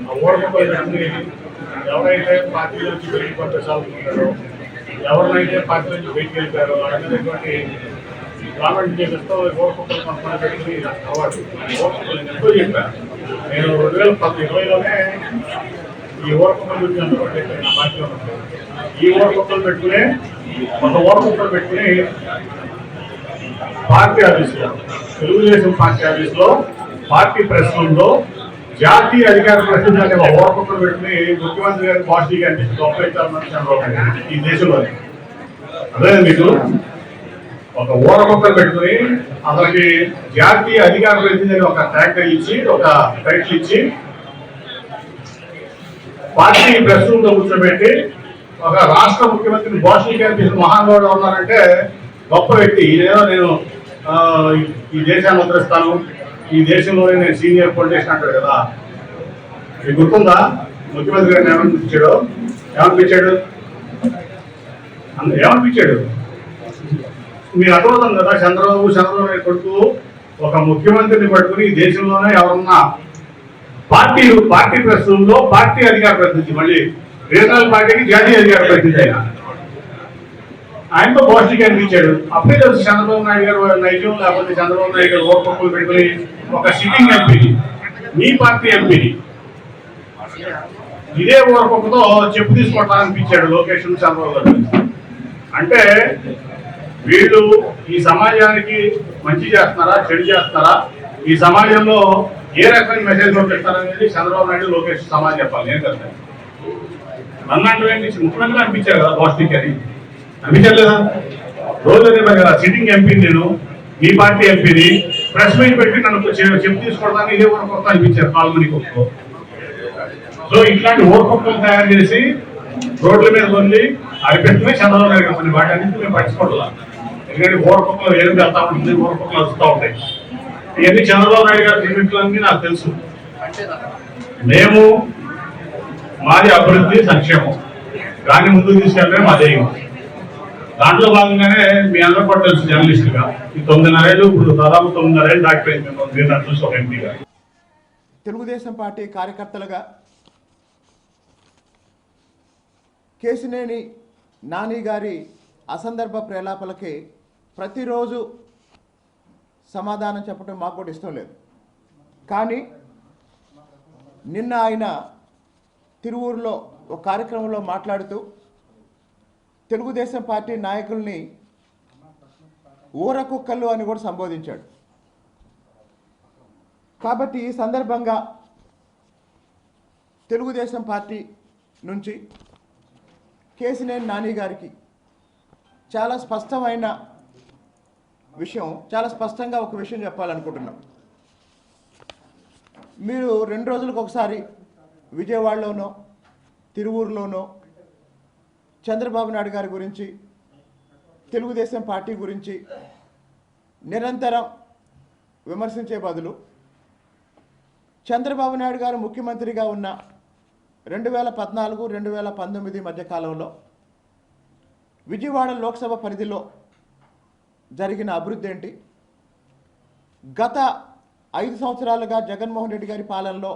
ఆ ఎవరైతే పార్టీ నుంచి బయటకు పంపించాలనుకుంటారో ఎవరినైతే పార్టీ నుంచి బయటకు వెళ్ళిపోయారో అనేటువంటి గవర్నమెంట్ చేపిస్తూ ఓడిపోతున్న కొంతమంది పెట్టి అవార్డు. ఓడిపోతున్న ఎంతో చెప్పారు. నేను రెండు వేల పది ఇరవైలోనే ఈ ఓరకుక్కలు గురించి నా పార్టీలో ఈ ఓరకుక్కలు పెట్టుకునే కొంత ఓరకుక్కలు పెట్టుకుని పార్టీ ఆఫీస్లో తెలుగుదేశం పార్టీ ఆఫీస్లో పార్టీ ప్రెస్ రూమ్లో జాతీయ అధికార ప్రశ్నించాలి అనే పెట్టి ముఖ్యమంత్రి గారి పార్టీకి అందించి గొప్ప చంద్రబాబు గారు ఈ దేశంలో అదే మీకు? ఒక ఊరకొక్కలు పెట్టుకుని అతనికి జాతీయ అధికార ప్రతినిధి అని ఒక ట్యాక్టర్ ఇచ్చి ఒక టైటిల్ ఇచ్చి పార్టీ ప్రెస్ రూమ్లో కూర్చోబెట్టి ఒక రాష్ట్ర ముఖ్యమంత్రిని భాషలు చేసిన మహానుభావుడు ఉన్నారంటే గొప్ప వ్యక్తి. ఇదేదో నేను ఈ దేశాన్ని ఉద్ధరిస్తాను. ఈ దేశంలోనే నేను సీనియర్ పొలిటీషియన్ అంటాడు కదా. మీకు గుర్తుందా? ముఖ్యమంత్రి గారిని ఏమనిపించాడు? ఏమనిపించాడు? అందు- ఏమనిపించాడు? మీరు అర్థమవుతుంది కదా చంద్రబాబు చంద్రబాబు కొడుకు ఒక ముఖ్యమంత్రిని పట్టుకుని ఈ దేశంలోనే ఎవరన్నా పార్టీ పార్టీ ప్రస్తుతంలో పార్టీ అధికార ప్రతినిధి మళ్ళీ రీజనల్ పార్టీకి జాతీయ అధికార ప్రతినిధి అయినా ఆయనతో పోస్టింగ్ అనిపించాడు అప్పుడే తెలుసు చంద్రబాబు నాయుడు గారు నైజం లేకపోతే చంద్రబాబు నాయుడు గారు ఓటు పెట్టుకుని ఒక సిట్టింగ్ ఎంపీని మీ పార్టీ ఎంపీని ఇదే ఊరకొక్కతో చెప్పు తీసుకోవటానికి అనిపించాడు లోకేష్ చంద్రబాబు గారు. అంటే వీళ్ళు ఈ సమాజానికి మంచి చేస్తున్నారా చెడు చేస్తున్నారా ఈ సమాజంలో ఏ రకమైన మెసేజ్ పంపిస్తారనేది చంద్రబాబు నాయుడు లోకేష్ సమాజం చెప్పాలి. నేను కదా నన్ను ఏంటి ముఖ్యమంత్రి అనిపించారు కదా పౌష్టిక్ అని. అనిపించలేదా రోజు కదా సిట్టింగ్ ఎంపీ నేను మీ పార్టీ ఎంపీని ప్రెస్ మీట్ పెట్టి నన్ను చెప్పు తీసుకోవడానికి ఇదే ఊరకొక్క ఇప్పించారు పాల్గొని కొక్క సో ఇట్లాంటి ఊరకొక్కలు తయారు చేసి రోడ్ల మీద కొన్ని అవి పెట్టుకుని చంద్రబాబు నాయుడు కొన్ని వాటి అన్నింటి మేము పట్టించుకోవట్లా ఎందుకంటే ఊరకొక్కలు ఏం వెళ్తా ఉంటుంది ఊరకొక్కలు వస్తూ ఉంటాయి. ఇవన్నీ చంద్రబాబు నాయుడు గారి లిమిట్లన్నీ నాకు తెలుసు. మేము మాది అభివృద్ధి సంక్షేమం. దాన్ని ముందుకు తీసుకెళ్ళడమే మా ధ్యేయం. దాంట్లో భాగంగానే మీ అందరూ కూడా తెలుసు జర్నలిస్టుగా ఈ తొమ్మిదిన్నరేళ్ళు ఇప్పుడు దాదాపు తొమ్మిదిన్నరేళ్ళు డాక్టర్ అయింది మీరు ఒక ఎంపీగా. తెలుగుదేశం పార్టీ కార్యకర్తలుగా కేసినేని నాని గారి అసందర్భ ప్రేలాపలకి ప్రతిరోజు సమాధానం చెప్పడం మాకు కూడా ఇష్టం లేదు. కానీ నిన్న ఆయన తిరువూరులో ఒక కార్యక్రమంలో మాట్లాడుతూ తెలుగుదేశం పార్టీ నాయకుల్ని ఊర కుక్కలు అని కూడా సంబోధించాడు. కాబట్టి ఈ సందర్భంగా తెలుగుదేశం పార్టీ నుంచి కేసినేని నాని గారికి చాలా స్పష్టమైన విషయం చాలా స్పష్టంగా ఒక విషయం చెప్పాలనుకుంటున్నాం. మీరు రెండు రోజులకు ఒకసారి విజయవాడలోనో తిరువూరులోనో చంద్రబాబు నాయుడు గారి గురించి తెలుగుదేశం పార్టీ గురించి నిరంతరం విమర్శించే బదులు చంద్రబాబు నాయుడు గారు ముఖ్యమంత్రిగా ఉన్న రెండు వేల పద్నాలుగు రెండు వేల పంతొమ్మిది మధ్య కాలంలో విజయవాడ లోక్సభ పరిధిలో జరిగిన అభివృద్ధి ఏంటి? గత ఐదు సంవత్సరాలుగా జగన్మోహన్ రెడ్డి గారి పాలనలో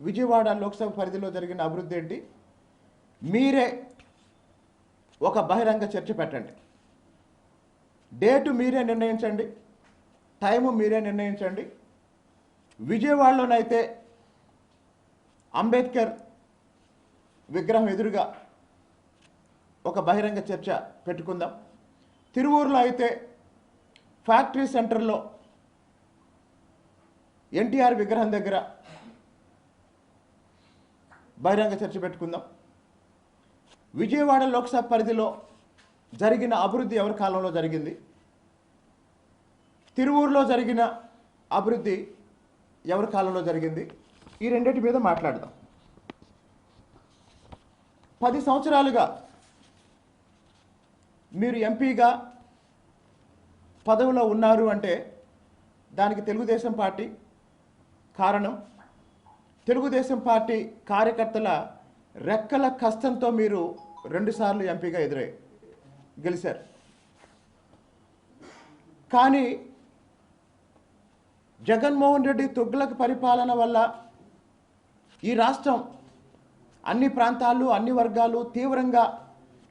విజయవాడ లోక్సభ పరిధిలో జరిగిన అభివృద్ధి ఏంటి? మీరే ఒక బహిరంగ చర్చ పెట్టండి. డేటు మీరే నిర్ణయించండి. టైము మీరే నిర్ణయించండి. విజయవాడలోనైతే అంబేద్కర్ విగ్రహం ఎదురుగా ఒక బహిరంగ చర్చ పెట్టుకుందాం. తిరువూరులో అయితే ఫ్యాక్టరీ సెంటర్లో ఎన్టీఆర్ విగ్రహం దగ్గర బహిరంగ చర్చ పెట్టుకుందాం. విజయవాడ లోక్సభ పరిధిలో జరిగిన అభివృద్ధి ఎవరి కాలంలో జరిగింది? తిరువూరులో జరిగిన అభివృద్ధి ఎవరి కాలంలో జరిగింది? ఈ రెండింటి మీద మాట్లాడదాం. పది సంవత్సరాలుగా మీరు ఎంపీగా పదవిలో ఉన్నారు అంటే దానికి తెలుగుదేశం పార్టీ కారణం. తెలుగుదేశం పార్టీ కార్యకర్తల రెక్కల కష్టంతో మీరు రెండుసార్లు ఎంపీగా ఎదురై గెలిచారు. కానీ జగన్మోహన్ రెడ్డి తుగ్లక్ పరిపాలన వల్ల ఈ రాష్ట్రం అన్ని ప్రాంతాలు అన్ని వర్గాలు తీవ్రంగా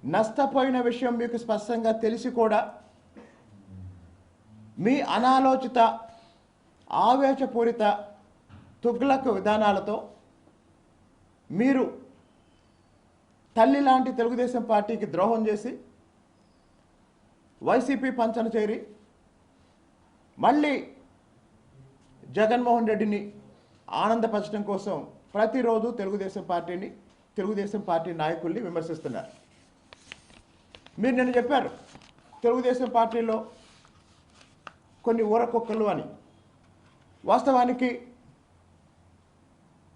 నష్టపోయిన విషయం మీకు స్పష్టంగా తెలిసి కూడా మీ అనాలోచిత ఆవేశపూరిత తుగ్లక్ విధానాలతో మీరు తల్లి లాంటి తెలుగుదేశం పార్టీకి ద్రోహం చేసి వైసీపీ పంచన చేరి మళ్ళీ జగన్మోహన్ రెడ్డిని ఆనందపరచడం కోసం ప్రతిరోజు తెలుగుదేశం పార్టీని తెలుగుదేశం పార్టీ నాయకుల్ని విమర్శిస్తున్నారు. మీరు నేను చెప్పారు తెలుగుదేశం పార్టీలో కొన్ని ఊర కుక్కలు అని. వాస్తవానికి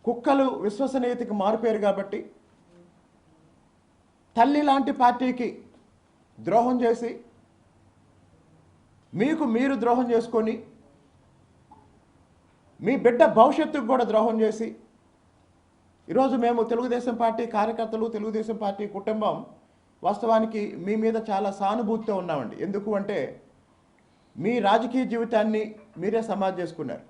కుక్కలు విశ్వసనీయతకి మారుపేరు కాబట్టి తల్లి లాంటి పార్టీకి ద్రోహం చేసి మీకు మీరు ద్రోహం చేసుకొని మీ బిడ్డ భవిష్యత్తుకు కూడా ద్రోహం చేసి ఈరోజు మేము తెలుగుదేశం పార్టీ కార్యకర్తలు తెలుగుదేశం పార్టీ కుటుంబం వాస్తవానికి మీ మీద చాలా సానుభూతితో ఉన్నామండి. ఎందుకు అంటే మీ రాజకీయ జీవితాన్ని మీరే సమాధి చేసుకున్నారు.